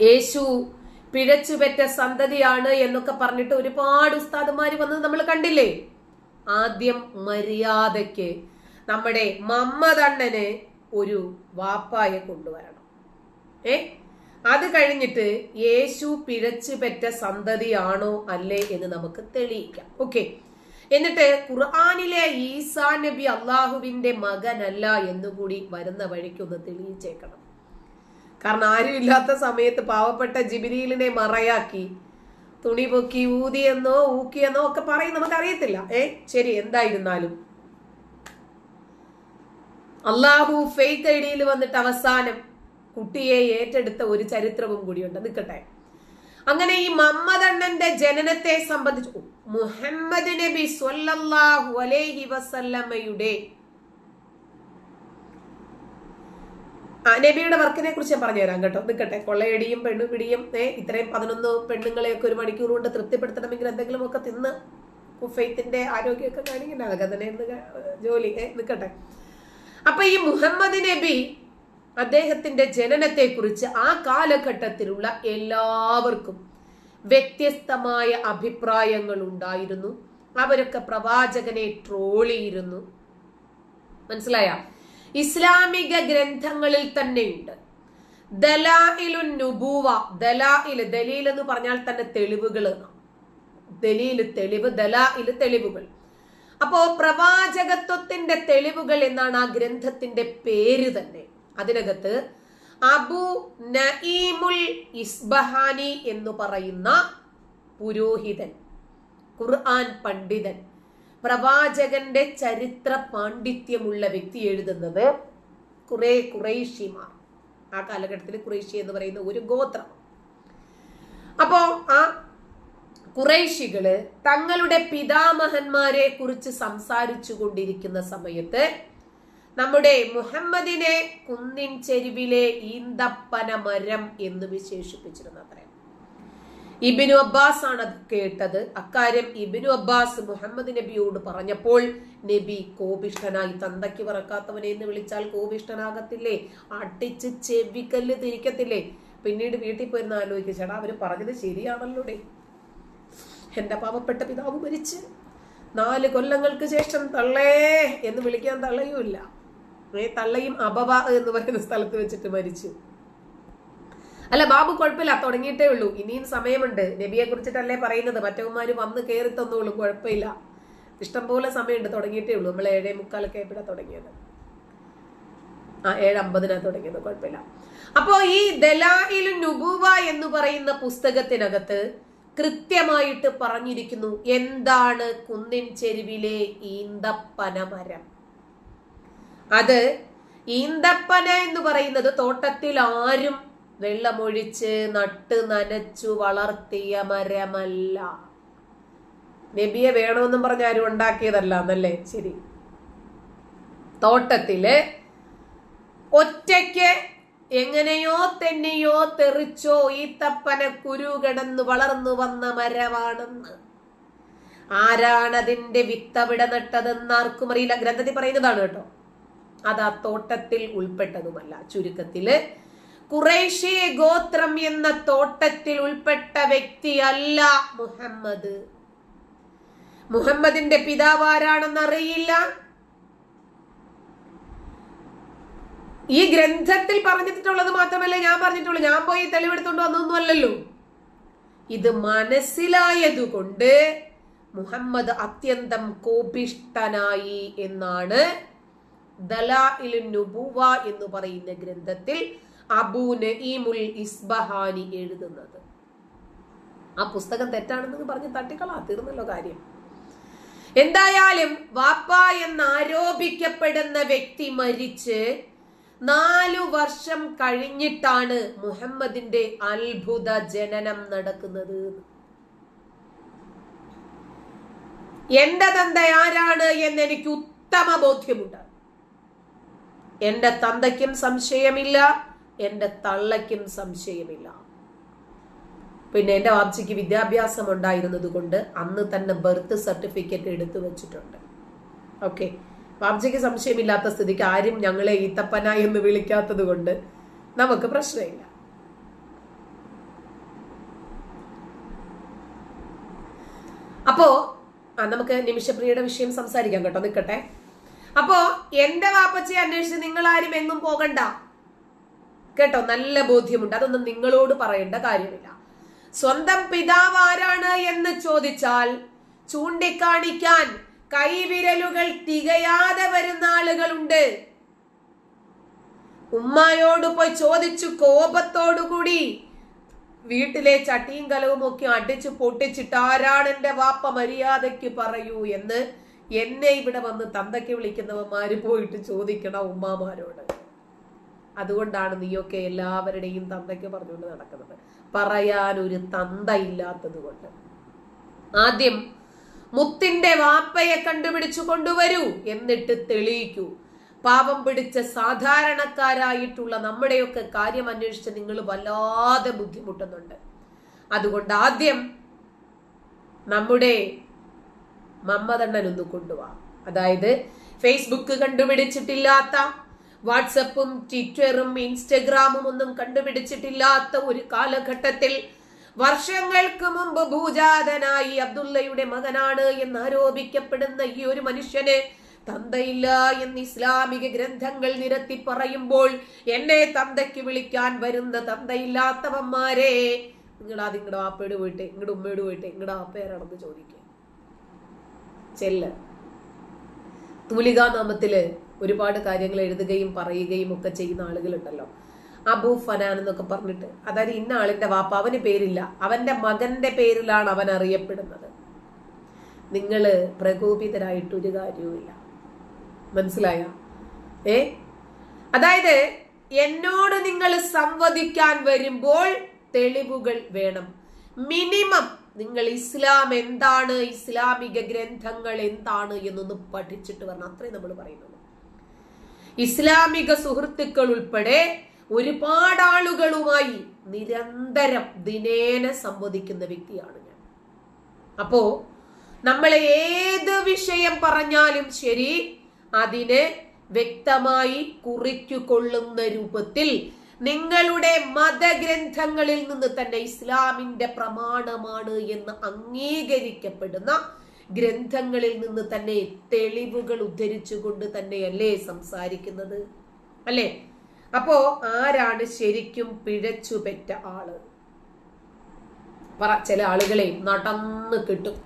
യേശു പിഴച്ചുപെറ്റ സന്തതിയാണ് എന്നൊക്കെ പറഞ്ഞിട്ട് ഒരുപാട് ഉസ്താദുമാര് വന്നത് നമ്മൾ കണ്ടില്ലേ? ആദ്യം മര്യാദയ്ക്ക് നമ്മുടെ മമ്മതണ്ണന് ഒരു വാപ്പായെ കൊണ്ടുവരണം. ഏ? അത് കഴിഞ്ഞിട്ട് യേശു പിഴച്ചു പെറ്റ സന്തതിയാണോ അല്ലേ എന്ന് നമുക്ക് തെളിയിക്കാം. ഓക്കെ. എന്നിട്ട് ഖുർആാനിലെ ഈസാ നബി അള്ളാഹുവിന്റെ മകനല്ല എന്നുകൂടി വരുന്ന വഴിക്ക് വഴിക്കൊന്ന് തെളിയിച്ചേക്കണം. കാരണം ആരും ഇല്ലാത്ത സമയത്ത് പാവപ്പെട്ട ജിബിരിയിലിനെ മറയാക്കി. തുണി പൊക്കി ഊതിയെന്നോ ഊക്കിയെന്നോ ഒക്കെ പറയും നമുക്കറിയത്തില്ല. ഏ? ശരി എന്തായിരുന്നാലും. അള്ളാഹു ഫെയ്ത്ത് ഐഡിയിൽ വന്നിട്ട് അവസാനം കുട്ടിയെ ഏറ്റെടുത്ത ഒരു ചരിത്രവും കൂടിയുണ്ട്. നിൽക്കട്ടെ. അങ്ങനെ ഈ മമ്മദണ്ണന്റെ ജനനത്തെ സംബന്ധിച്ച് മുഹമ്മദ് നബി സ്വല്ലല്ലാഹു അലൈഹി വസല്ലമയുടെ ആ നബിയുടെ വർക്കിനെ കുറിച്ച് ഞാൻ പറഞ്ഞുതരാം കേട്ടോ. നിൽക്കട്ടെ കൊള്ളയടിയും പെണ്ണുപിടിയും ഏ ഇത്രയും പതിനൊന്ന് പെണ്ണുങ്ങളെയൊക്കെ ഒരു മണിക്കൂർ കൊണ്ട് തൃപ്തിപ്പെടുത്തണമെങ്കിൽ എന്തെങ്കിലുമൊക്കെ തിന്ന് ഫെയ്ത്തിന്റെ ആരോഗ്യമൊക്കെ കാണിക്കണ്ട? അതൊക്കെ തന്നെ ജോലി ഏ നിൽക്കട്ടെ അപ്പൊ ഈ മുഹമ്മദ് നബി അദ്ദേഹത്തിന്റെ ജനനത്തെ കുറിച്ച് ആ കാലഘട്ടത്തിലുള്ള എല്ലാവർക്കും വ്യത്യസ്തമായ അഭിപ്രായങ്ങൾ ഉണ്ടായിരുന്നു. അവരൊക്കെ പ്രവാചകനെ ട്രോളിയിരുന്നു മനസ്സിലായ? ഇസ്ലാമിക ഗ്രന്ഥങ്ങളിൽ തന്നെയുണ്ട്. ദലായിലുൻ നുബൂവ ദലായിൽ ദലീൽ എന്ന് പറഞ്ഞാൽ തന്നെ തെളിവുകൾ ദലീൽ തെളിവ് ദലായിൽ തെളിവുകൾ. അപ്പോ പ്രവാചകത്വത്തിന്റെ തെളിവുകൾ എന്നാണ് ആ ഗ്രന്ഥത്തിന്റെ പേര് തന്നെ. അതിനകത്ത് അബു നഈമുൽ ഇസ്ബഹാനി എന്ന് പറയുന്ന പുരോഹിതൻ ഖുർആൻ പണ്ഡിതൻ പ്രവാചകന്റെ ചരിത്ര പാണ്ഡിത്യമുള്ള വ്യക്തി എഴുതുന്നത് കുറെ കുറേഷിമാർ ആ കാലഘട്ടത്തിൽ കുറേഷ്യ എന്ന് പറയുന്ന ഒരു ഗോത്രം. അപ്പോ ആ കുറേശികൾ തങ്ങളുടെ പിതാമഹന്മാരെ കുറിച്ച് സംസാരിച്ചു കൊണ്ടിരിക്കുന്ന സമയത്ത് നമ്മുടെ മുഹമ്മദിനെ കുന്നിൻ ചെരുവിലെ ഈന്തപ്പന മരം എന്ന് വിശേഷിപ്പിച്ചിരുന്നു ഇബിനു അബ്ബാസ് ആണ് അത് കേട്ടത്. അക്കാര്യം ഇബിനു അബ്ബാസ് മുഹമ്മദ് നബിയോട് പറഞ്ഞപ്പോൾ നബി കോപിഷ്ഠനായി തന്തയ്ക്ക് പറക്കാത്തവനെ എന്ന് വിളിച്ചാൽ കോപിഷ്ഠനാകത്തില്ലേ? അടിച്ച് ചെവിക്കല്ല് തിരിക്കത്തില്ലേ? പിന്നീട് വീട്ടിൽ പോയിരുന്ന ആലോചിക്കുക അവർ പറഞ്ഞത് ശരിയാണല്ലോടെ എന്റെ പാവപ്പെട്ട പിതാവ് മരിച്ച് നാല് കൊല്ലങ്ങൾക്ക് ശേഷം തള്ളേ എന്ന് വിളിക്കാൻ തള്ളയുമില്ല. തള്ളയും അബവ എന്ന് പറയുന്ന സ്ഥലത്ത് വെച്ചിട്ട് മരിച്ചു. അല്ല ബാബു കുഴപ്പമില്ല. തുടങ്ങിയിട്ടേ ഉള്ളൂ. ഇനിയും സമയമുണ്ട്. നബിയെ കുറിച്ചിട്ടല്ലേ പറയുന്നത്. മറ്റവന്മാര് വന്ന് കയറി തന്നോളൂ. കുഴപ്പമില്ല. ഇഷ്ടംപോലെ സമയമുണ്ട്. തുടങ്ങിയിട്ടേ ഉള്ളൂ. നമ്മൾ ഏഴേ മുക്കാലൊക്കെ എപ്പോഴാണ് തുടങ്ങിയത്. ആ ഏഴ് അമ്പതിനാ തുടങ്ങിയത്. കുഴപ്പമില്ല. അപ്പോ ഈ ദലായിലു നുബുവ എന്ന് പറയുന്ന പുസ്തകത്തിനകത്ത് കൃത്യമായിട്ട് പറഞ്ഞിരിക്കുന്നു. എന്താണ് കുന്നിൻ ചെരുവിലെ ഈന്തപ്പന മരം? അത് ഈന്തപ്പന എന്ന് പറയുന്നത് തോട്ടത്തിൽ ആരും വെള്ളമൊഴിച്ച് നട്ട് നനച്ചു വളർത്തിയ മരമല്ല. നബിയെ വേണമെന്നും പറഞ്ഞ ആരും ഉണ്ടാക്കിയതല്ല എന്നല്ലേ? ശരി. തോട്ടത്തിൽ ഒറ്റയ്ക്ക് എങ്ങനെയോ തന്നെയോ തെറിച്ചോ ഈ തപ്പന കുരു കിടന്ന് വളർന്നു വന്ന മരമാണെന്ന്. ആരാണതിന്റെ വിത്തവിടെ നട്ടതെന്ന് ആർക്കും അറിയില്ല. ഗ്രന്ഥത്തിൽ പറയുന്നതാണ് കേട്ടോ. അത് ആ തോട്ടത്തിൽ ഉൾപ്പെട്ടതുമല്ല. ചുരുക്കത്തിൽ കുറേശ്ശേ ഗോത്രം എന്ന തോട്ടത്തിൽ ഉൾപ്പെട്ട വ്യക്തിയല്ല മുഹമ്മദ്. മുഹമ്മദിന്റെ പിതാവ് ആരാണെന്ന് അറിയില്ല. ഈ ഗ്രന്ഥത്തിൽ പറഞ്ഞിട്ടുള്ളത് മാത്രമല്ല ഞാൻ പറഞ്ഞിട്ടുള്ളൂ. ഞാൻ പോയി തെളിവെടുത്തോണ്ട് വന്നൊന്നും അല്ലല്ലോ. ഇത് മനസ്സിലായതുകൊണ്ട് മുഹമ്മദ് അത്യന്തം കോപിഷ്ടനായി എന്നാണ് ദലാഇൽ നുബുവ എന്ന് പറയുന്ന ഗ്രന്ഥത്തിൽ അബൂ നഈമുൽ ഇസ്ബഹാനി എഴുതുന്നത്. ആ പുസ്തകം തെറ്റാണെന്ന് പറഞ്ഞ് തട്ടിക്കളാ തീർന്നല്ലോ കാര്യം. എന്തായാലും വാപ്പ എന്ന് ആരോപിക്കപ്പെടുന്ന വ്യക്തി മരിച്ച് നാലു വർഷം കഴിഞ്ഞിട്ടാണ് മുഹമ്മദിന്റെ അത്ഭുത ജനനം നടക്കുന്നത്. എന്റെ തന്ത ആരാണ് എന്ന് എനിക്ക് ഉത്തമ ബോധ്യമുണ്ട്. എന്റെ തന്തയ്ക്കും സംശയമില്ല. എന്റെ തള്ളയ്ക്കും സംശയമില്ല. പിന്നെ എന്റെ വാർച്ചയ്ക്ക് വിദ്യാഭ്യാസം ഉണ്ടായിരുന്നത് കൊണ്ട് അന്ന് തന്നെ ബർത്ത് സർട്ടിഫിക്കറ്റ് എടുത്തു വെച്ചിട്ടുണ്ട്. ഓക്കെ വാർച്ചയ്ക്ക് സംശയമില്ലാത്ത സ്ഥിതിക്ക് ആരും ഞങ്ങളെ ഈത്തപ്പന എന്ന് വിളിക്കാത്തത് കൊണ്ട് നമുക്ക് പ്രശ്നമില്ല. അപ്പോ നമുക്ക് നിമിഷപ്രിയയുടെ വിഷയം സംസാരിക്കാം കേട്ടോ. നിൽക്കട്ടെ അപ്പോ എന്റെ വാപ്പച്ചയെ അന്വേഷിച്ച് നിങ്ങൾ ആരും എങ്ങും പോകണ്ട. കേട്ടോ നല്ല ബോധ്യമുണ്ട്. അതൊന്നും നിങ്ങളോട് പറയേണ്ട കാര്യമില്ല. സ്വന്തം പിതാവ് ആരാണ് എന്ന് ചോദിച്ചാൽ ചൂണ്ടിക്കാണിക്കാൻ കൈവിരലുകൾ തികയാതെ വരുന്ന ആളുകളുണ്ട്. ഉമ്മായോട് പോയി ചോദിച്ചു കോപത്തോടുകൂടി. വീട്ടിലെ ചട്ടിയും കലവും ഒക്കെ അടിച്ചു പൊട്ടിച്ചിട്ട് ആരാണ് എന്റെ വാപ്പ മര്യാദയ്ക്ക് പറയൂ എന്ന് എന്നെ ഇവിടെ വന്ന് തന്തയ്ക്ക് വിളിക്കുന്നവന്മാര് പോയിട്ട് ചോദിക്കണം ഉമ്മാമാരോട്. അതുകൊണ്ടാണ് നീയൊക്കെ എല്ലാവരുടെയും തന്തയ്ക്ക് പറഞ്ഞുകൊണ്ട് നടക്കുന്നത്. പറയാൻ ഒരു തന്ത ഇല്ലാത്തത് കൊണ്ട് ആദ്യം മുത്തിന്റെ വാപ്പയെ കണ്ടുപിടിച്ചു കൊണ്ടുവരൂ എന്നിട്ട് തെളിയിക്കൂ. പാപം പിടിച്ച സാധാരണക്കാരായിട്ടുള്ള നമ്മുടെയൊക്കെ കാര്യം അന്വേഷിച്ച് നിങ്ങൾ വല്ലാതെ ബുദ്ധിമുട്ടുന്നുണ്ട്. അതുകൊണ്ട് ആദ്യം നമ്മുടെ മമ്മതണ്ണൻ ഒന്ന് കൊണ്ടുപോവാ അതായത് ഫേസ്ബുക്ക് കണ്ടുപിടിച്ചിട്ടില്ലാത്ത വാട്സപ്പും ട്വിറ്ററും ഇൻസ്റ്റഗ്രാമും ഒന്നും കണ്ടുപിടിച്ചിട്ടില്ലാത്ത ഒരു കാലഘട്ടത്തിൽ വർഷങ്ങൾക്ക് മുമ്പ് ഭൂജാതനായി അബ്ദുള്ളയുടെ മകനാണ് എന്ന് ആരോപിക്കപ്പെടുന്ന ഈ ഒരു മനുഷ്യന് തന്തയില്ല എന്ന് ഇസ്ലാമിക ഗ്രന്ഥങ്ങൾ നിരത്തി പറയുമ്പോൾ എന്നെ തന്തയ്ക്ക് വിളിക്കാൻ വരുന്ന തന്തയില്ലാത്തവന്മാരെ നിങ്ങളാ നിങ്ങളുടെ വാപ്പയോട് പോയിട്ട് നിങ്ങളുടെ ഉമ്മയോട് പോയിട്ട് നിങ്ങളുടെ വാപ്പയാരാണെന്ന് ചോദിക്കുക ചെല്ല് തുലികാ നാമത്തിൽ ഒരുപാട് കാര്യങ്ങൾ എഴുതുകയും പറയുകയും ഒക്കെ ചെയ്യുന്ന ആളുകളുണ്ടല്ലോ. അബു ഫനാൻ എന്നൊക്കെ പറഞ്ഞിട്ട്. അതായത് ഇന്ന ആളിന്റെ വാപ്പ അവന് പേരില്ല. അവന്റെ മകന്റെ പേരിലാണ് അവൻ അറിയപ്പെടുന്നത്. നിങ്ങൾ പ്രകോപിതരായിട്ട് ഒരു കാര്യവുമില്ല മനസ്സിലായ? ഏ? അതായത് എന്നോട് നിങ്ങൾ സംവദിക്കാൻ വരുമ്പോൾ തെളിവുകൾ വേണം. മിനിമം നിങ്ങൾ ഇസ്ലാം എന്താണ് ഇസ്ലാമിക ഗ്രന്ഥങ്ങൾ എന്താണ് എന്നൊന്ന് പഠിച്ചിട്ട് വരണം. അത്രേ നമ്മൾ പറയുന്നുള്ളൂ. ഇസ്ലാമിക സുഹൃത്തുക്കൾ ഉൾപ്പെടെ ഒരുപാട് ആളുകളുമായി നിരന്തരം ദിനേന സംവദിക്കുന്ന വ്യക്തിയാണ് ഞാൻ. അപ്പോ നമ്മൾ ഏത് വിഷയം പറഞ്ഞാലും ശരി അതിനെ വ്യക്തമായി കുറിക്കുകൊള്ളുന്ന രൂപത്തിൽ നിങ്ങളുടെ മതഗ്രന്ഥങ്ങളിൽ നിന്ന് തന്നെ ഇസ്ലാമിന്റെ പ്രമാണമാണ് എന്ന് അംഗീകരിക്കപ്പെടുന്ന ഗ്രന്ഥങ്ങളിൽ നിന്ന് തന്നെ തെളിവുകൾ ഉദ്ധരിച്ചുകൊണ്ട് തന്നെയല്ലേ സംസാരിക്കുന്നത്? അല്ലേ? അപ്പോ ആരാണ് ശരിക്കും പിഴച്ചു പെറ്റ ആൾ? പറ ചില ആളുകളെ നടന്ന് കിട്ടും.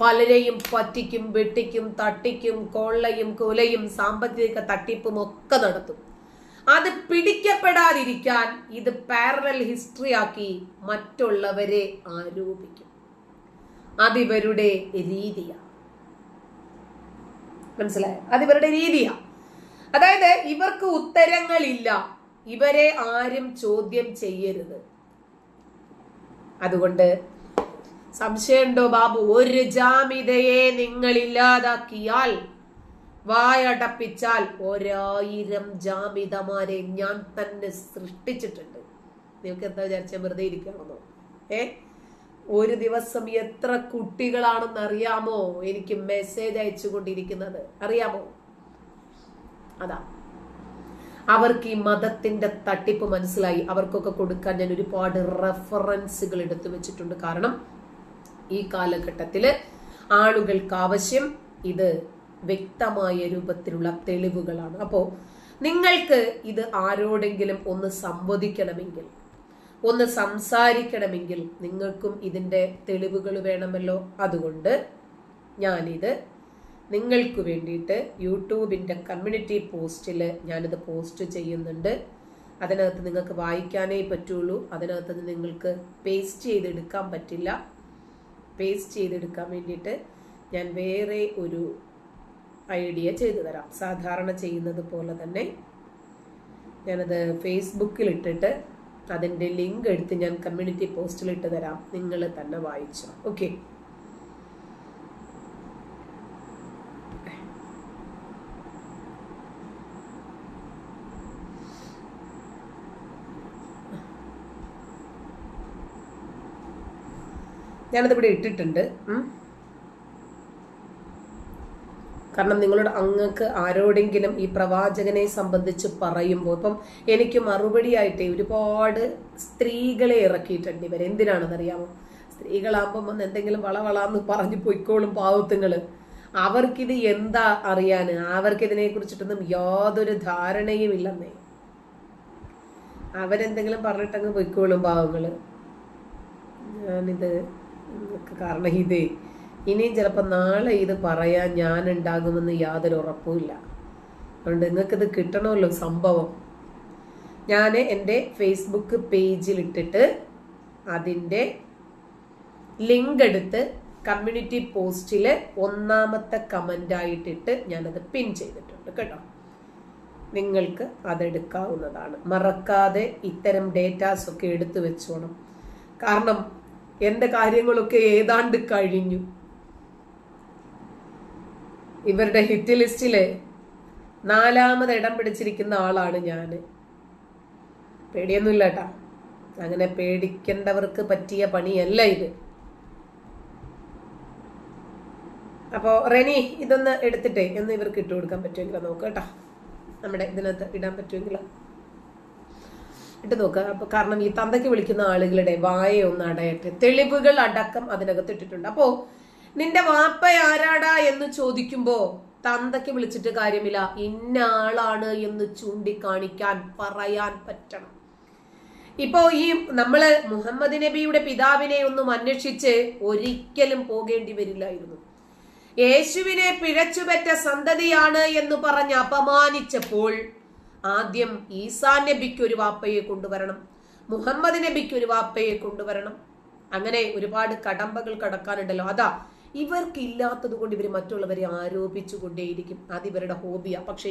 പലരെയും പറ്റിക്കും വെട്ടിക്കും തട്ടിക്കും കൊള്ളയും കൊലയും സാമ്പത്തിക തട്ടിപ്പും ഒക്കെ നടത്തും. അത് പിടിക്കപ്പെടാതിരിക്കാൻ ഇത് പാരലൽ ഹിസ്റ്ററി ആക്കി മറ്റുള്ളവരെ ആരോപിക്കും. അതിവരുടെ രീതിയാണ് മനസ്സിലായോ? അതിവരുടെ രീതിയാ. അതായത് ഇവർക്ക് ഉത്തരങ്ങളില്ല. ഇവരെ ആരും ചോദ്യം ചെയ്യരുത്. അതുകൊണ്ട് സംശയമുണ്ടോ ബാബു? ഒരു ജാമിതയെ നിങ്ങൾ ഇല്ലാതാക്കിയാൽ വായടപ്പിച്ചാൽ ഒരായിരം ജാമിതമാരെ ഞാൻ തന്നെ സൃഷ്ടിച്ചിട്ടുണ്ട്. നിങ്ങൾക്ക് എന്താ വിചാരിച്ച? വെറുതെ ഇരിക്കണമെന്നോ ഏ? ഒരു ദിവസം എത്ര കുട്ടികളാണെന്ന് അറിയാമോ? എനിക്ക് മെസ്സേജ് അയച്ചുകൊണ്ടിരിക്കുന്നത്. അറിയാമോ? അതാ. അവർക്ക് ഈ മതത്തിന്റെ തട്ടിപ്പ് മനസ്സിലായി. അവർക്കൊക്കെ കൊടുക്കാൻ ഞാൻ ഒരുപാട് റെഫറൻസുകൾ എടുത്തു വെച്ചിട്ടുണ്ട്. കാരണം ഈ കാലഘട്ടത്തിൽ ആളുകൾക്ക് ആവശ്യം ഇത് വ്യക്തമായ രൂപത്തിലുള്ള തെളിവുകളാണ്. അപ്പോ നിങ്ങൾക്ക് ഇത് ആരോടെങ്കിലും ഒന്ന് സംവദിക്കണമെങ്കിൽ ഒന്ന് സംസാരിക്കണമെങ്കിൽ നിങ്ങൾക്കും ഇതിന്റെ തെളിവുകൾ വേണമല്ലോ. അതുകൊണ്ട് ഞാനിത് നിങ്ങൾക്ക് വേണ്ടിയിട്ട് യൂട്യൂബിന്റെ കമ്മ്യൂണിറ്റി പോസ്റ്റിൽ ഞാനിത് പോസ്റ്റ് ചെയ്യുന്നുണ്ട്. അതിനകത്ത് നിങ്ങൾക്ക് വായിക്കാനേ പറ്റുള്ളൂ. അതിനകത്ത് നിങ്ങൾക്ക് പേസ്റ്റ് ചെയ്തെടുക്കാൻ പറ്റില്ല. പേസ്റ്റ് ചെയ്തെടുക്കാൻ വേണ്ടിയിട്ട് ഞാൻ വേറെ ഒരു ഐഡിയ ചെയ്തു തരാം. സാധാരണ ചെയ്യുന്നത് പോലെ തന്നെ ഞാനത് ഫേസ്ബുക്കിൽ ഇട്ടിട്ട് അതിന്റെ ലിങ്ക് എടുത്ത് ഞാൻ കമ്മ്യൂണിറ്റി പോസ്റ്റിൽ ഇട്ട് തരാം. നിങ്ങൾ തന്നെ വായിച്ചു. ഓക്കെ ഞാനത് ഇവിടെ ഇട്ടിട്ടുണ്ട്. കാരണം നിങ്ങളുടെ അങ്ങക്ക് ആരോടെങ്കിലും ഈ പ്രവാചകനെ സംബന്ധിച്ച് പറയുമ്പോൾ ഇപ്പം എനിക്ക് മറുപടിയായിട്ട് ഒരുപാട് സ്ത്രീകളെ ഇറക്കിയിട്ടുണ്ട് ഇവർ. എന്തിനാണെന്നറിയാമോ? സ്ത്രീകളാകുമ്പം വന്ന് എന്തെങ്കിലും വളവളാന്ന് പറഞ്ഞു പൊയ്ക്കോളും പാവത്തുങ്ങൾ അവർക്കിത് എന്താ അറിയാന്? അവർക്കിതിനെ കുറിച്ചിട്ടൊന്നും യാതൊരു ധാരണയും ഇല്ലെന്നേ. അവരെന്തെങ്കിലും പറഞ്ഞിട്ടങ്ങ് പൊയ്ക്കോളും പാവങ്ങൾ. ഞാനിത് കാരണം ഇത്. ഇനിയും ചിലപ്പോൾ നാളെ ഇത് പറയാൻ ഞാൻ ഉണ്ടാകുമെന്ന് യാതൊരു ഉറപ്പുമില്ല അതുകൊണ്ട് നിങ്ങൾക്കിത് കിട്ടണമല്ലോ സംഭവം. ഞാൻ എന്റെ ഫേസ്ബുക്ക് പേജിൽ ഇട്ടിട്ട് അതിന്റെ ലിങ്ക് എടുത്ത് കമ്മ്യൂണിറ്റി പോസ്റ്റിൽ ഒന്നാമത്തെ കമന്റായിട്ടിട്ട് ഞാനത് പിൻ ചെയ്തിട്ടുണ്ട് കേട്ടോ. നിങ്ങൾക്ക് അതെടുക്കാവുന്നതാണ്. മറക്കാതെ ഇത്തരം ഡേറ്റാസ് ഒക്കെ എടുത്തു വെച്ചോണം. കാരണം എന്റെ കാര്യങ്ങളൊക്കെ ഏതാണ്ട് കഴിഞ്ഞു. ഇവരുടെ ഹിറ്റ് ലിസ്റ്റിൽ നാലാമത് ഇടം പിടിച്ചിരിക്കുന്ന ആളാണ് ഞാൻ പേടിയൊന്നുമില്ല കേട്ടാ അങ്ങനെ പേടിക്കേണ്ടവർക്ക് പറ്റിയ പണിയല്ല ഇത്. അപ്പോ റെനി ഇതൊന്ന് എടുത്തിട്ടേ. എന്ന് ഇവർക്ക് ഇട്ട് കൊടുക്കാൻ പറ്റുമെങ്കിലോ നോക്കുക കേട്ടോ. നമ്മുടെ ഇതിനകത്ത് ഇടാൻ പറ്റുമെങ്കിലോ. ഇട്ട് നോക്കുക അപ്പൊ കാരണം ഈ തന്തയ്ക്ക് വിളിക്കുന്ന ആളുകളുടെ വായ ഒന്ന് അടയട്ടെ. തെളിവുകൾ അടക്കം അതിനകത്ത് ഇട്ടിട്ടുണ്ട്. അപ്പോ നിന്റെ വാപ്പ ആരാടാ എന്ന് ചോദിക്കുമ്പോ തന്തയ്ക്ക് വിളിച്ചിട്ട് കാര്യമില്ല. ഇന്ന ആളാണ് എന്ന് ചൂണ്ടിക്കാണിക്കാൻ പറയാൻ പറ്റണം. ഇപ്പോ ഈ നമ്മൾ മുഹമ്മദ് നബിയുടെ പിതാവിനെ ഒന്നും അന്വേഷിച്ച് ഒരിക്കലും പോകേണ്ടി വരില്ലായിരുന്നു. യേശുവിനെ പിഴച്ചുപറ്റ സന്തതിയാണ് എന്ന് പറഞ്ഞ് അപമാനിച്ചപ്പോൾ ആദ്യം ഈസാ നബിക്ക് ഒരു വാപ്പയെ കൊണ്ടുവരണം മുഹമ്മദ് നബിക്ക് ഒരു വാപ്പയെ കൊണ്ടുവരണം. അങ്ങനെ ഒരുപാട് കടമ്പകൾ കടക്കാനുണ്ടല്ലോ. അതാ ഇവർക്കില്ലാത്തത് കൊണ്ട് ഇവർ മറ്റുള്ളവരെ ആരോപിച്ചുകൊണ്ടേയിരിക്കും. അത് ഇവരുടെ ഹോബിയാ. പക്ഷേ